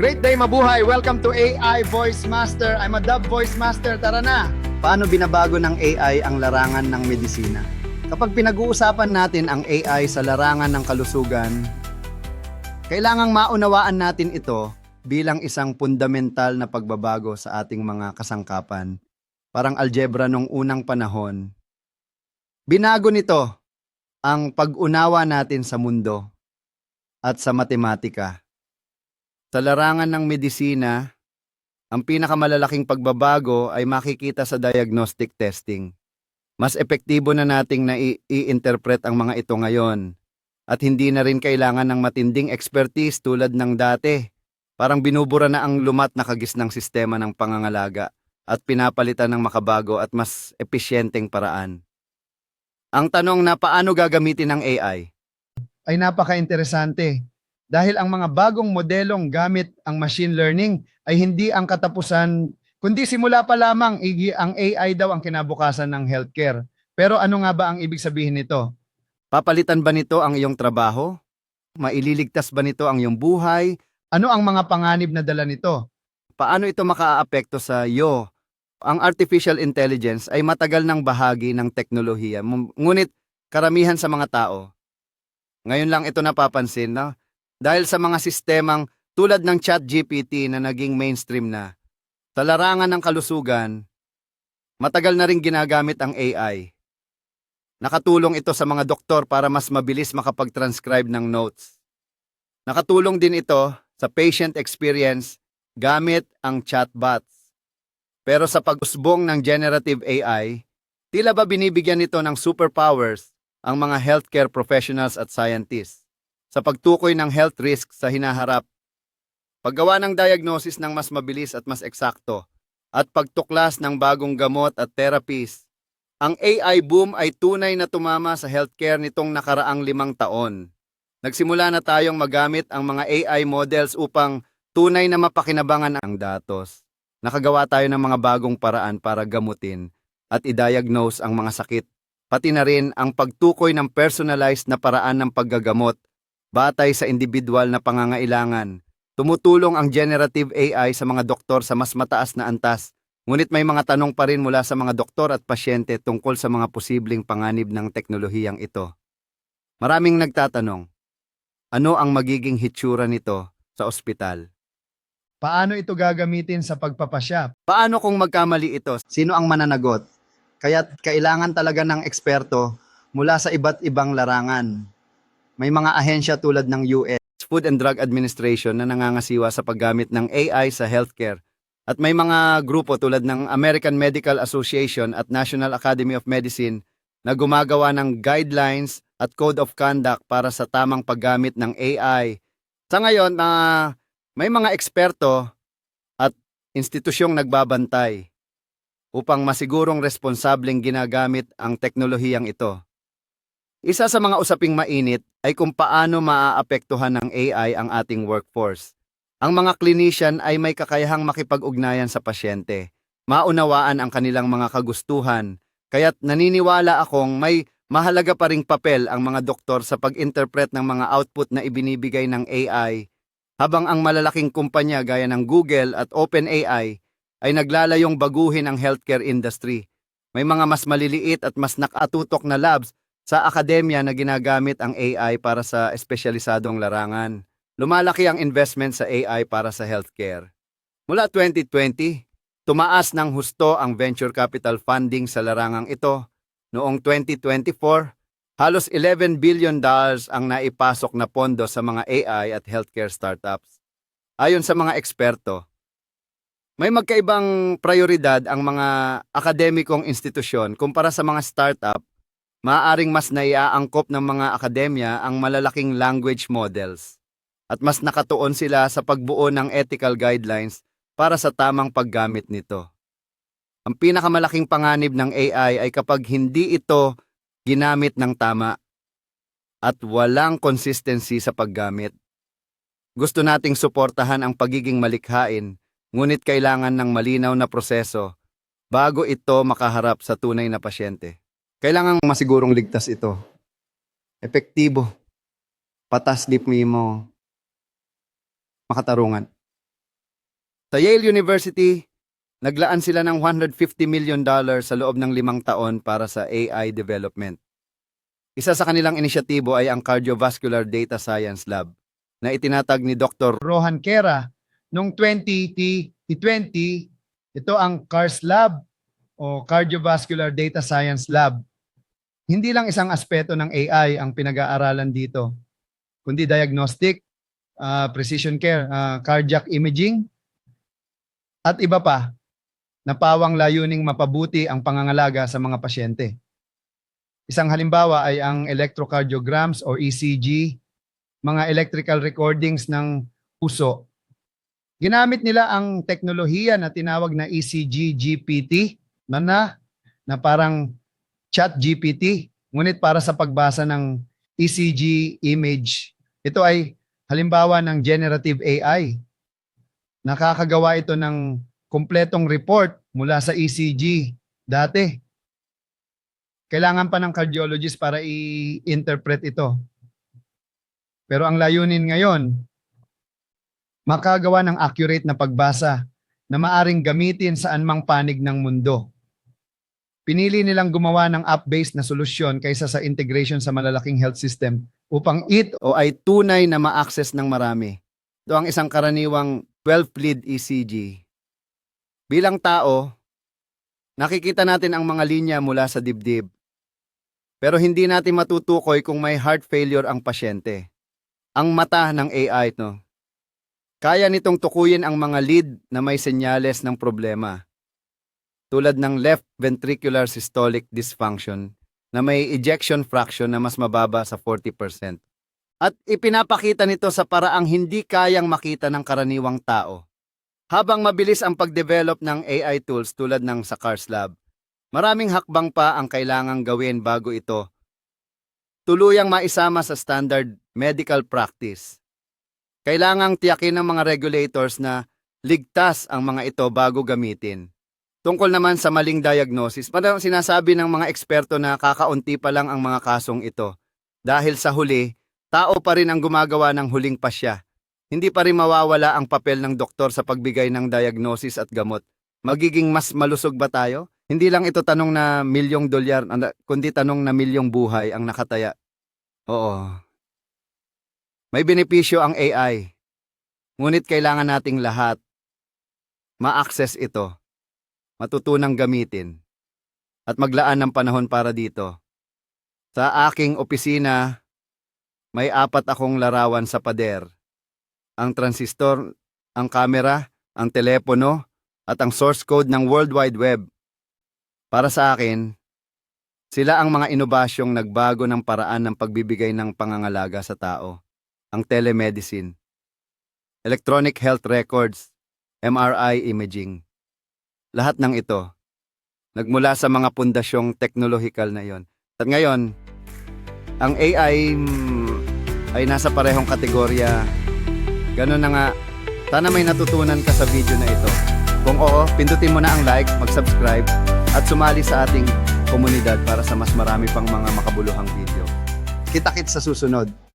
Great day mabuhay! Welcome to AI Voice Master. I'm a Dub Voice Master. Tara na! Paano binabago ng AI ang larangan ng medisina? Kapag pinag-uusapan natin ang AI sa larangan ng kalusugan, kailangang maunawaan natin ito bilang isang fundamental na pagbabago sa ating mga kasangkapan. Parang algebra nung unang panahon. Binago nito ang pag-unawa natin sa mundo at sa matematika. Sa larangan ng medisina, ang pinakamalalaking pagbabago ay makikita sa diagnostic testing. Mas epektibo na nating na i-interpret ang mga ito ngayon at hindi na rin kailangan ng matinding expertise tulad ng dati. Parang binubura na ang lumat na kagisnang sistema ng pangangalaga at pinapalitan ng makabago at mas episyenteng paraan. Ang tanong na paano gagamitin ng AI? Ay napaka-interesante dahil ang mga bagong modelong gamit ang machine learning ay hindi ang katapusan, kundi simula pa lamang ang AI daw ang kinabukasan ng healthcare. Pero ano nga ba ang ibig sabihin nito? Papalitan ba nito ang iyong trabaho? Maililigtas ba nito ang iyong buhay? Ano ang mga panganib na dala nito? Paano ito makaaapekto sa iyo? Ang artificial intelligence ay matagal ng bahagi ng teknolohiya, Ngun- ngunit karamihan sa mga tao, ngayon lang ito napapansin na dahil sa mga sistemang tulad ng ChatGPT na naging mainstream na. Sa larangan ng kalusugan, matagal na rin ginagamit ang AI. Nakatulong ito sa mga doktor para mas mabilis makapag-transcribe ng notes. Nakatulong din ito sa patient experience gamit ang chatbots. Pero sa pag-usbong ng generative AI, tila ba binibigyan nito ng superpowers ang mga healthcare professionals at scientists sa pagtukoy ng health risks sa hinaharap, paggawa ng diagnosis ng mas mabilis at mas eksakto, at pagtuklas ng bagong gamot at therapies. Ang AI boom ay tunay na tumama sa healthcare nitong nakaraang limang taon. Nagsimula na tayong magamit ang mga AI models upang tunay na mapakinabangan ang datos. Nakagawa tayo ng mga bagong paraan para gamutin at i-diagnose ang mga sakit, pati na rin ang pagtukoy ng personalized na paraan ng paggagamot batay sa individual na pangangailangan. Tumutulong ang generative AI sa mga doktor sa mas mataas na antas, ngunit may mga tanong pa rin mula sa mga doktor at pasyente tungkol sa mga posibleng panganib ng teknolohiyang ito. Maraming nagtatanong, ano ang magiging hitsura nito sa ospital? Paano ito gagamitin sa pagpapasya? Paano kung magkamali ito? Sino ang mananagot? Kaya kailangan talaga ng eksperto mula sa iba't ibang larangan. May mga ahensya tulad ng US Food and Drug Administration na nangangasiwa sa paggamit ng AI sa healthcare. At may mga grupo tulad ng American Medical Association at National Academy of Medicine na gumagawa ng guidelines at code of conduct para sa tamang paggamit ng AI. Sa ngayon, na may mga eksperto at institusyong nagbabantay upang masigurong responsableng ginagamit ang teknolohiyang ito. Isa sa mga usaping mainit ay kung paano maaapektuhan ng AI ang ating workforce. Ang mga clinician ay may kakayahang makipag-ugnayan sa pasyente, maunawaan ang kanilang mga kagustuhan, kaya't naniniwala akong may mahalaga pa ring papel ang mga doktor sa pag-interpret ng mga output na ibinibigay ng AI, habang ang malalaking kumpanya gaya ng Google at OpenAI ay naglalayong baguhin ang healthcare industry. May mga mas maliliit at mas nakatutok na labs sa akademya na ginagamit ang AI para sa espesyalisadong larangan. Lumalaki ang investment sa AI para sa healthcare. Mula 2020, tumaas ng husto ang venture capital funding sa larangang ito. Noong 2024, halos 11 billion dollars ang naipasok na pondo sa mga AI at healthcare startups. Ayon sa mga eksperto, may magkaibang prioridad ang mga akademikong institusyon kumpara sa mga startup maaaring mas naiaangkop ng mga akademya ang malalaking language models at mas nakatuon sila sa pagbuo ng ethical guidelines para sa tamang paggamit nito. Ang pinakamalaking panganib ng AI ay kapag hindi ito ginamit ng tama at walang consistency sa paggamit. Gusto nating suportahan ang pagiging malikhain, ngunit kailangan ng malinaw na proseso bago ito makaharap sa tunay na pasyente. Kailangan masigurong ligtas ito. Epektibo. Patas di mo makatarungan. Sa Yale University, naglaan sila ng 150 million dollar sa loob ng limang taon para sa AI development. Isa sa kanilang inisyatibo ay ang Cardiovascular Data Science Lab na itinatag ni Dr. Rohan Kera noong 2020. Ito ang CARS Lab o Cardiovascular Data Science Lab. Hindi lang isang aspeto ng AI ang pinag-aaralan dito, kundi diagnostic, ah, precision care, ah, cardiac imaging, at iba pa na pawang layuning mapabuti ang pangangalaga sa mga pasyente. Isang halimbawa ay ang electrocardiograms or ECG, mga electrical recordings ng puso. Ginamit nila ang teknolohiya na tinawag na ECG GPT na na, na parang chat GPT, ngunit para sa pagbasa ng ECG image. Ito ay halimbawa ng generative AI. Nakakagawa ito ng kumpletong report mula sa ECG dati. Kailangan pa ng cardiologist para i-interpret ito. Pero ang layunin ngayon, makagawa ng accurate na pagbasa na maaring gamitin saan mang panig ng mundo. Pinili nilang gumawa ng app-based na solusyon kaysa sa integration sa malalaking health system upang it o ay tunay na ma-access ng marami. Ito ang isang karaniwang 12-lead ECG. Bilang tao, nakikita natin ang mga linya mula sa dibdib. Pero hindi natin matutukoy kung may heart failure ang pasyente. Ang mata ng AI to. Kaya nitong tukuyin ang mga lead na may senyales ng problema. Tulad ng left ventricular systolic dysfunction na may ejection fraction na mas mababa sa 40%. At ipinapakita nito sa paraang hindi kayang makita ng karaniwang tao. Habang mabilis ang pagdevelop ng AI tools tulad ng sa Cars Lab, maraming hakbang pa ang kailangang gawin bago ito tuluyang maisama sa standard medical practice. Kailangang tiyakin ng mga regulators na ligtas ang mga ito bago gamitin. Tungkol naman sa maling diagnosis, parang sinasabi ng mga eksperto na kakaunti pa lang ang mga kasong ito. Dahil sa huli, tao pa rin ang gumagawa ng huling pasya. Hindi pa rin mawawala ang papel ng doktor sa pagbigay ng diagnosis at gamot. Magiging mas malusog ba tayo? Hindi lang ito tanong na milyong dolyar, ano, kundi tanong na milyong buhay ang nakataya. Oo. May benepisyo ang AI. Ngunit kailangan nating lahat ma-access ito, matutunang gamitin, at maglaan ng panahon para dito. Sa aking opisina, may apat akong larawan sa pader. Ang transistor, ang camera, ang telepono, at ang source code ng World Wide Web. Para sa akin, sila ang mga inobasyong nagbago ng paraan ng pagbibigay ng pangangalaga sa tao. Ang telemedicine, electronic health records, MRI imaging. Lahat ng ito, nagmula sa mga pundasyong teknolohikal na yon. At ngayon, ang AI mm, ay nasa parehong kategorya. Ganun na nga, sana may natutunan ka sa video na ito. Kung oo, pindutin mo na ang like, mag-subscribe, at sumali sa ating komunidad para sa mas marami pang mga makabuluhang video. Kita-kit sa susunod.